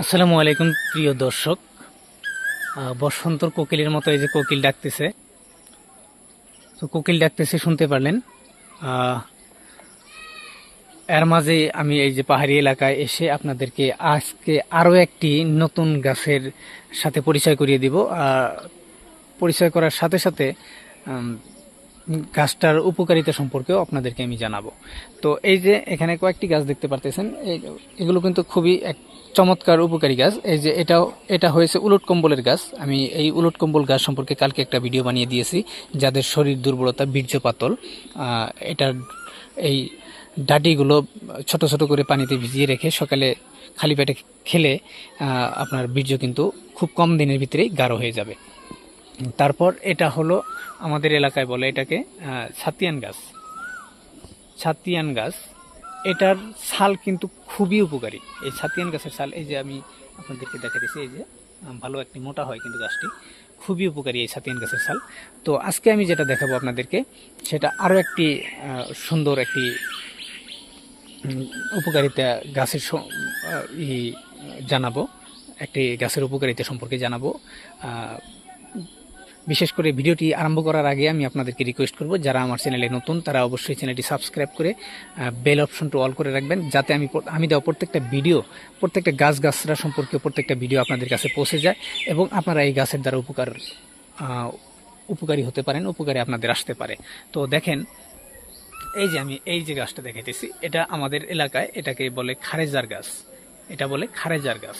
আসসালামু আলাইকুম, প্রিয় দর্শক। বসন্তর কোকিলের মতো এই যে কোকিল ডাকতেছে। তো কোকিল ডাকতেছে, শুনতে পারলেন। এর মাঝে আমি এই যে পাহাড়ি এলাকায় এসে আপনাদেরকে আজকে আরও একটি নতুন গাছের সাথে পরিচয় করিয়ে দিব। পরিচয় করার সাথে সাথে গাছটার উপকারিতা সম্পর্কেও আপনাদেরকে আমি জানাব। তো এই যে এখানে কয়েকটি গাছ দেখতে পারতেছেন এগুলো কিন্তু খুবই এক চমৎকার উপকারী গাছ। এই যে এটাও, এটা হয়েছে উলট কম্বলের গাছ। আমি এই উলট কম্বল গাছ সম্পর্কে কালকে একটা ভিডিও বানিয়ে দিয়েছি, যাদের শরীর দুর্বলতা বীর্য পাতল এটার এই ডাটিগুলো ছোট ছোট করে পানিতে ভিজিয়ে রেখে সকালে খালি পেটে খেলে আপনার বীর্য কিন্তু খুব কম দিনের ভিতরেই গাঢ় হয়ে যাবে। তারপর এটা হলো আমাদের এলাকায় বলে এটাকে ছাতিয়ান গাছ। ছাতিয়ান গাছ, এটার ছাল কিন্তু খুবই উপকারী। এই ছাতিয়ান গাছের ছাল, এই যে আমি আপনাদেরকে দেখা দিচ্ছি এই যে ভালো একটি মোটা হয় কিন্তু গাছটি, খুবই উপকারী এই ছাতিয়ান গাছের ছাল। তো আজকে আমি যেটা দেখাবো আপনাদেরকে, সেটা আরও একটি সুন্দর একটি উপকারিতা গাছের জানাব, একটি গাছের উপকারিতা সম্পর্কে জানাব। বিশেষ করে ভিডিওটি আরম্ভ করার আগে আমি আপনাদেরকে রিকোয়েস্ট করব, যারা আমার চ্যানেলে নতুন, তারা অবশ্যই চ্যানেলটি সাবস্ক্রাইব করে বেল অপশনটা অল করে রাখবেন, যাতে আমি আমি দেওয়া প্রত্যেকটা ভিডিও প্রত্যেকটা গাছ গাছরা সম্পর্কে প্রত্যেকটা ভিডিও আপনাদের কাছে পৌঁছে যায় এবং আপনারা এই গাছের দ্বারা উপকার উপকারী হতে পারেন, উপকারে আপনাদের আসতে পারে। তো দেখেন, এই যে আমি এই যে গাছটা দেখাইতেছি, এটা আমাদের এলাকায় এটাকে বলে খারেজার গাছ। এটা বলে খারেজার গাছ।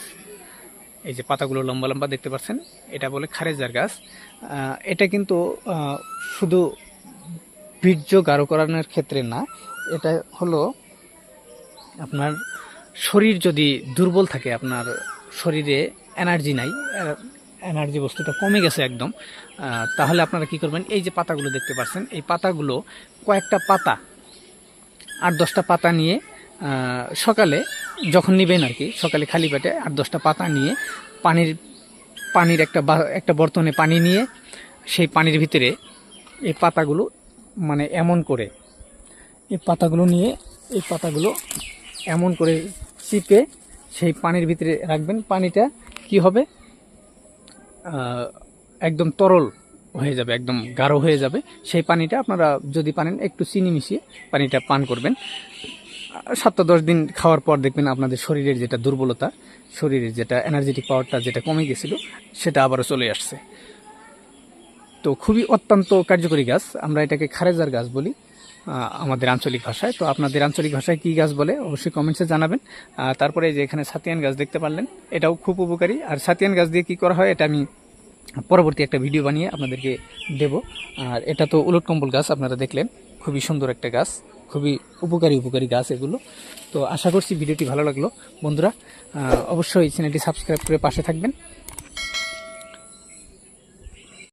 এই যে পাতাগুলো লম্বা লম্বা দেখতে পাচ্ছেন, এটা বলে খারেজার গাছ। এটা কিন্তু শুধু বীর্য গাঢ় করানোর ক্ষেত্রে না, এটা হলো আপনার শরীর যদি দুর্বল থাকে, আপনার শরীরে এনার্জি নাই এনার্জি বস্তুটা কমে গেছে একদম তাহলে আপনারা কি করবেন, এই যে পাতাগুলো দেখতে পাচ্ছেন, এই পাতাগুলো কয়েকটা পাতা, আট দশটা পাতা নিয়ে সকালে যখন নিবেন আর কি, সকালে খালি পেটে আট দশটা পাতা নিয়ে পানির পানির একটা একটা বর্তনে পানি নিয়ে সেই পানির ভিতরে এই পাতাগুলো মানে এমন করে, এই পাতাগুলো নিয়ে এই পাতাগুলো এমন করে চিপে সেই পানির ভিতরে রাখবেন। পানিটা কি হবে? একদম তরল হয়ে যাবে, একদম গাঢ় হয়ে যাবে। সেই পানিটা আপনারা যদি পানেন একটু চিনি মিশিয়ে পানিটা পান করবেন। সাতটা দশ দিন খাওয়ার পর দেখবেন আপনাদের শরীরের যেটা দুর্বলতা, শরীরের যেটা এনার্জেটিক পাওয়ারটা যেটা কমে গেছিল, সেটা আবারও চলে আসছে। তো খুবই অত্যন্ত কার্যকরী গাছ। আমরা এটাকে খারেজার গাছ বলি আমাদের আঞ্চলিক ভাষায়। তো আপনাদের আঞ্চলিক ভাষায় কি গাছ বলে অবশ্যই কমেন্টসে জানাবেন। তারপরে যে এখানে সাতিয়ান গাছ দেখতে পারলেন, এটাও খুব উপকারী। আর সাতিয়ান গাছ দিয়ে কি করা হয়, এটা আমি পরবর্তী একটা ভিডিও বানিয়ে আপনাদেরকে দেব। আর এটা তো উলট কম্বল গাছ, আপনারা দেখলেন, খুবই সুন্দর একটা গাছ। খুবই উপকারী উপকারী গাছ এগুলো। তো আশা করছি ভিডিওটি ভালো লাগল। বন্ধুরা অবশ্যই চ্যানেলটি সাবস্ক্রাইব করে পাশে থাকবেন।